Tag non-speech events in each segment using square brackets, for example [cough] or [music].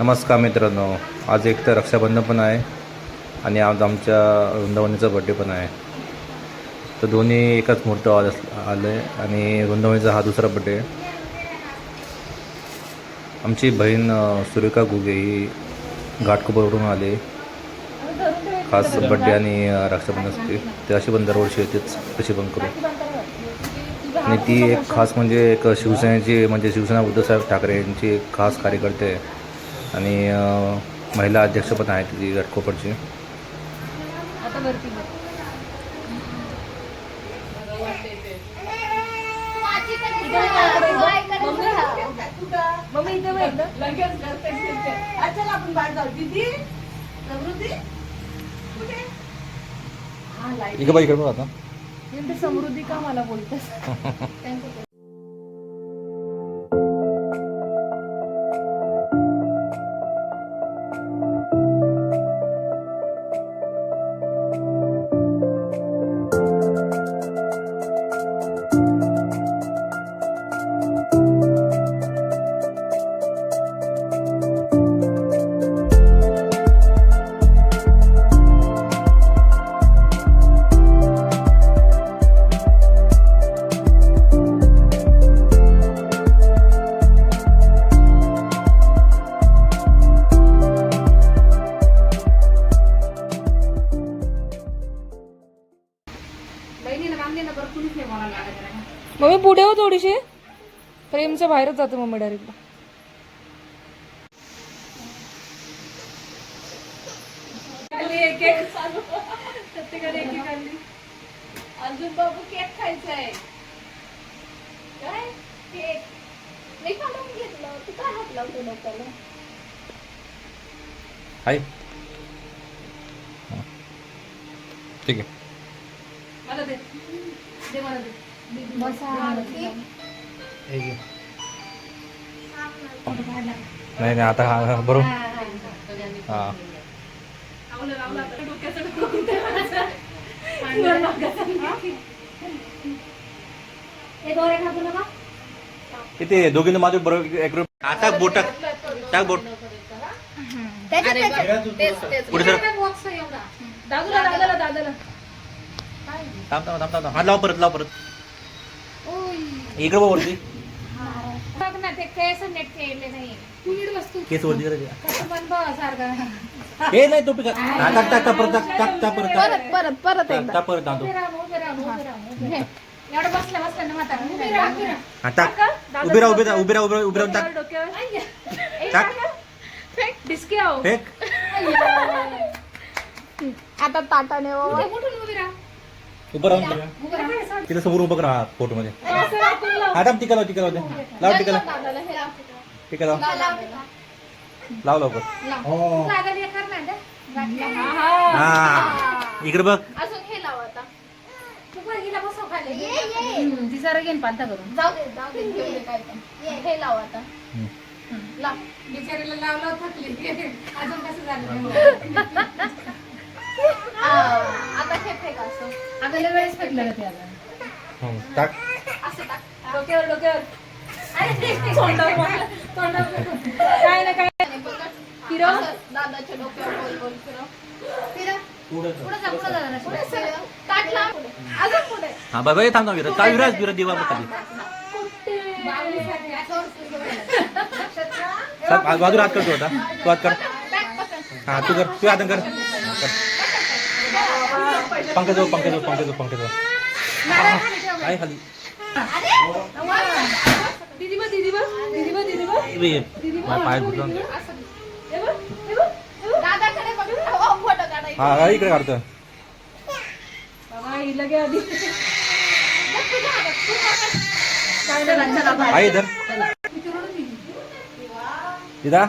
नमस्कार मित्रांनो. आज एक तर रक्षाबंधन पण आहे आणि आज आमच्या वृंदावनीचा बड्डे पण आहे. तर दोन्ही एकाच मुहूर्त आलं आहे आणि वृंदावनीचा हा दुसरा बड्डे आमची बहीण सुरेखा घुगे ही घाटकोपरवरून आली. खास बड्डे आणि रक्षाबंधन रक्षाबंधनासाठी. ते अशी पण दरवर्षी येतेच तशी पण करू. आणि ती एक खास म्हणजे एक शिवसेनेची म्हणजे शिवसेना उद्धवसाहेब ठाकरे यांची एक खास कार्यकर्ते आहे. आणि महिला अध्यक्ष पण आहे तिची घटकोपरची समृद्धी हा इकडे इकडे आता. का मला बोलतेस. [laughs] मम्मी पुढे हो थोडीशी. प्रेमच्या बाहेरच जातो मम्मी डायरेक्ट अजून बाबू केक खायचा आहे काय? केक मी काढून घेतलं. तू काय हात लावतो हां. ठीक आहे. मला दे. दे मला दे. हे. नाही नाही आता हा हा, बरोबर. हां. इथे दोघींना माझे बरोबर आता बोट. टाक बोट. पुढे सर. दादूला दादाला दादाला. थांब थांब थांब थांब. हात लाव परत लाव परत. इकडे बघ वरती. बघ ना ते केस नेट खेळले नाही वस्तू. केस वरती करायचे कसं बघ सारखा. हे नाही तो पिका हा, टाक टाक टाक परत टाक टाक टाक परत टाक. परत परत टाक टाक परत टाक उभे राहा उभे राहा उभे राहा उभे राहा. एवढं बसल्या बसल्या ना म्हातारा. उभे राहा उभे राहा. हा टाक. उभी राहा उभी राहा उभी राहा उभी राहा उभी राहून टाक. डोक्यावर. ए, टाक. टाका. फेक. डिस्के आहो. फेक. आता ताटाने बाबा उभी राहा. उभं राहून. उभं राहा. तिला समोर उभं राहा फोटो मध्ये असं. हा थांब टिका लाव टिका लाव ते. लाव टिका लाव. हे लाव. टिका. लाव लाव. लवकर लागल हे ना. हा. इकडे बघ. हे तू जरा घेईन करून. जाऊ दे जाऊ दे घेऊ दे काय पण. हे लाव आता. लाव. बिचारीला लावलं थकली अजून कसं झालं आ, आता हे फेक असं. अगं लय वेळेस फेकलं का ते आता. हम्म, टाक. असं टाक. डोक्यावर डोक्यावर. काय ना काय. फिरव. दादाच्या डोक्यावर गोल गोल फिरव. फिरव. हा बाबा थांब थांब विराज. काय विराज विराज दिवा खाली बाजूला हात कर तू आता. तू हात कर. हा तू कर. तू हात कर. पंकज जाऊ पंकज जाऊ पंकज जाऊ पंकज आहे खाली. हे इकडे काढतो. आहे इधर दिदा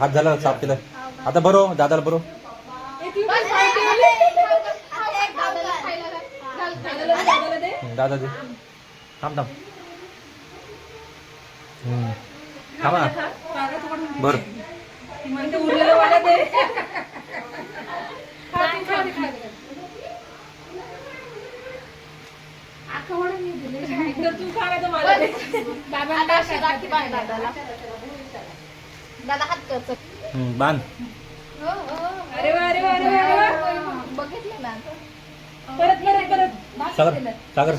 हात झाला साफ केलं. आता बरो दादाला बरो मला दे. आता अशी राखी बांध दादाला दादा हात करतो बांध. अरे वा अरे वा अरे वा, अरे वा. बघितलं ना. परत परत परत. सागर सागर?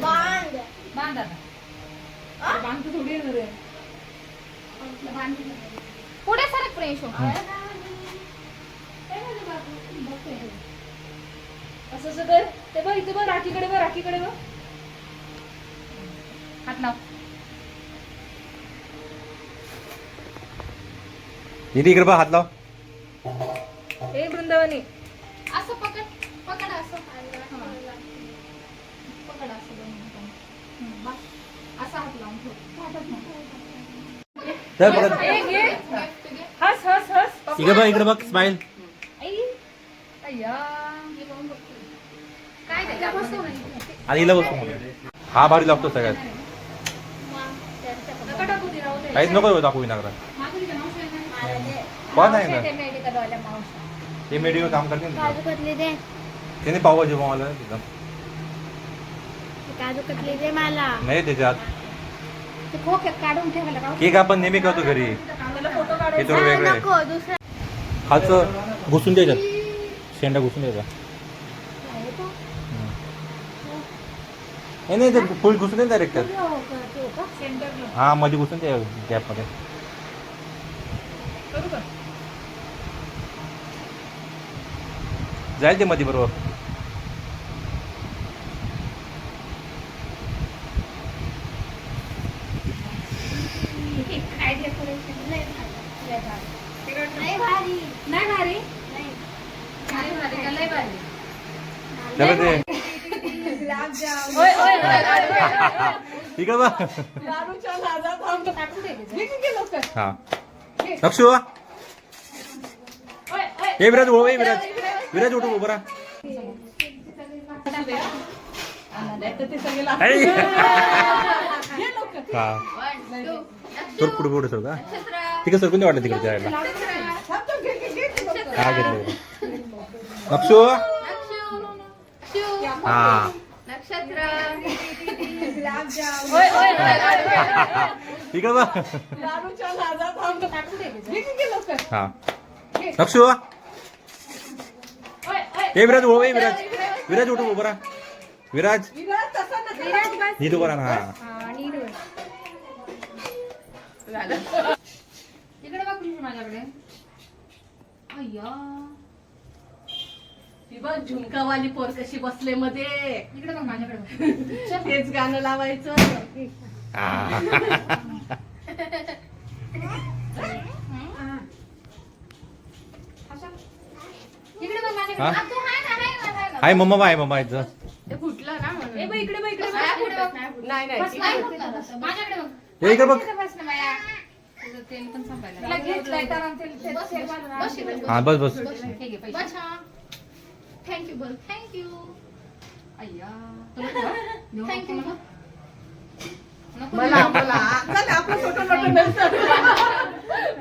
बांध. बांध आता. अरे बांध तू थोडी येणार आहे. पुढे सरक प्रेशो असं असं कर. ते बघ इथे बघ राखीकडे बघ राखीकडे बघ. हात लाव. दीदी इकडे बघ हात लाव. चल परत हे. हस हस हस. इकडे बघ इकडे बघ स्माइल हे आणि हिला बघ हा भारी लागतो सगळ्यात. काहीच नको दाखवू विनाकरा कोण आहे ना? ते मेडिकलवाल्या मावशी. ते मेडिकल काम करते ना. काजू कतली दे. त्याने कतली दे मला. नाही त्याच्यात. ते खोक्यात काढून ठेवायला का? केक आपण नेहमी करतो घरी. हे थोडं वेगळं आहे. नको दुसरा. खालचं घुसून द्यायच्यात शेंडा घुसून द्यायचा. नाही नाही ते फुल घुसून द्या डायरेक्ट सेंटरला हा मध्ये घुसून द्या गॅपमध्ये करू का? जाईल ते मध्ये बरोबर. काय decoration लय भारी. लय भारी. तिकडनं. लय भारी. नाही भारी लय. नाही भारी का लय भारी चला ते ओय ओय टाकून दे. हा लक्षू. हे विराज उभं, विराज विराज उठू उभं राहा ऐ. [laughs] हा. तर पुढे पुढे सर का. तिकडे सरकून द्या वाटलं तिकडे जायला. हा घेतलं शिव. हा. इकडे बघ. हा ओय. हे विराज हे विराज विराज उठू राहा विराज नीट उभं राहा हा इकडे बघ कृष्ण माझ्याकडे अय्या ती बघ झुमकावाली पोर कशी बसले मध्ये इकडे बघ माझ्याकडे बघ. [laughs] तेच गाणं लावायचं हा. इकडे बघ माझ्याकडे हा? आ, तू हाय ना, हाय ना, हाय ना. हाय मम्मा बाय मम्मा इथं ते फुटलं ना म्हणून. ए बघ इकडे बघ इकडे नाही बघ नाही. माझ्याकडे हे इकडे बघ. हा बस बस. बोल थँक्यू अय्या थँक्यू मला. नको मला. मला चल आपलं छोटं मोठं नंतर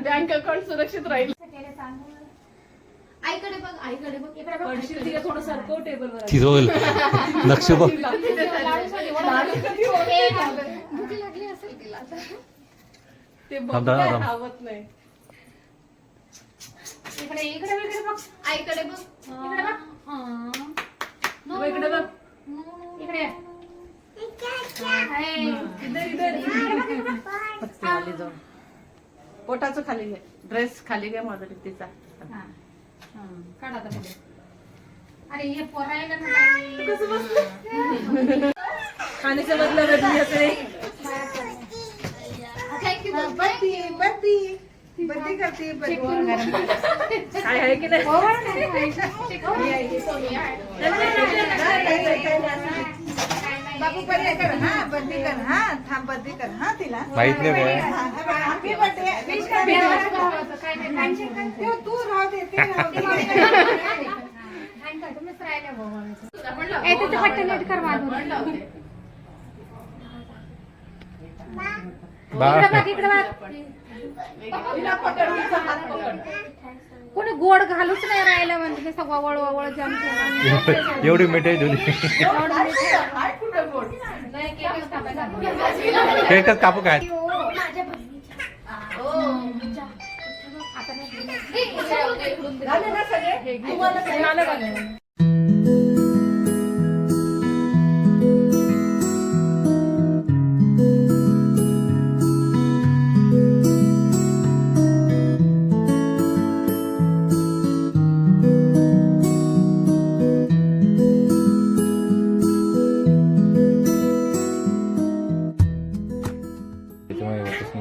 बँक अकाउंट सुरक्षित राहील. आईकडे बघ आईकडे बघ. इकडे बघ. पडशील तिला थोडं सरकव टेबलवर लक्ष बघ [laughs] ए, भूक लागली असेल तिला आता. ते थांब, बघ थांब, थांब. आवत नाही इकडे इकडे बघ, इकडे बघ आईकडे बघ इकडे बघ हा. बघ, इकडे बघ इकडे ये. इधर इधर इकडे बघ, इकडे बघ. खाली जाऊन पोटाचं खाली घे ड्रेस खाली घे माझा तिचा हा. हा, काढ आता पुढे. अरे हे पोरायला ना काही. खाण्याचं बदला बदली असे बत्ती बत्ती. बत्ती करते काय आहे की नाही? बाबू बर्थडे कर हा बर्थडे कर हा थांब कर हा तिला. माहीत नाही बघ हॅपी बर्थडे विश कर काय नाही काय? ते तू राहू दे ते राहू दे. [laughs] ए, त्याचं बटन नीट कर कोणी गोड घालूच नाही राहिलं म्हणजे ते सगळं वळ वळ जमतो एवढी मिठाई दिली केकच कापू काय आता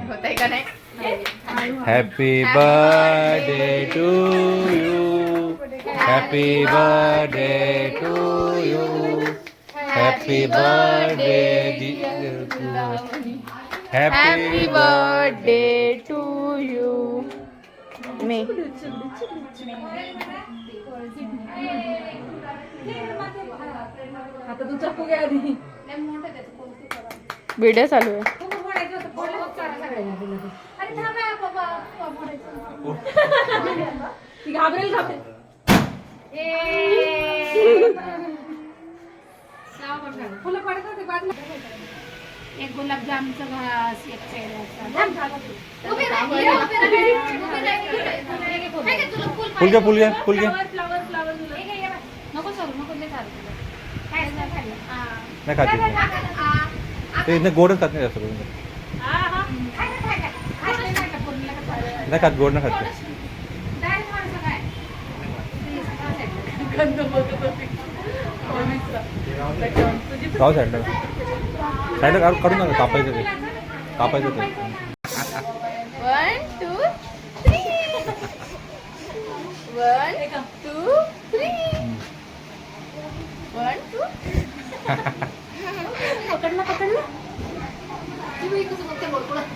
होतंय का नाही? Happy birthday to you happy birthday to you happy birthday happy birthday to you मी आता तू चप्पू घ्या आधी. व्हिडिओ चालू आहे तू पण फोडायचं होतं, फोडलं मग चारा सगळ्यांना दिलं ते. अरे थांब यार बाबा बाबा म्हणायचं. ती घाबरेल घाबरेल फुलं पडत होते बाजूला एक गुलाबजामचा घास एक पेढ्याचा उभी राहा, उभी राहा, उभी राहा. उभी राहा, उभी राहा. हे घे, तुला फुल फुल। घ्या फुल घ्या फुल घ्या फ्लावर फ्लावर फ्लावर तुला हे घे, हे बघ. नको सर नको ते चालू काय नाही खाल्लं हा. नाही खाते आ, आ. ते इथनं गोडच खात नाही जास्त करून हा हा। खाय ना, खाय ना. खाल्लं नाही का पूर्ण का चालू? नाही खात गोड नाही खात ते. Direct माणसं काय? गंध बघत होती. जाऊ साईडला. साईडला काढ- काढून नका कापायचं ते. कापायचं ते. One, two, three. One, two, three. One, two. [laughs] पकडलं पकडलं. तुम्ही कसं बघते बोलतो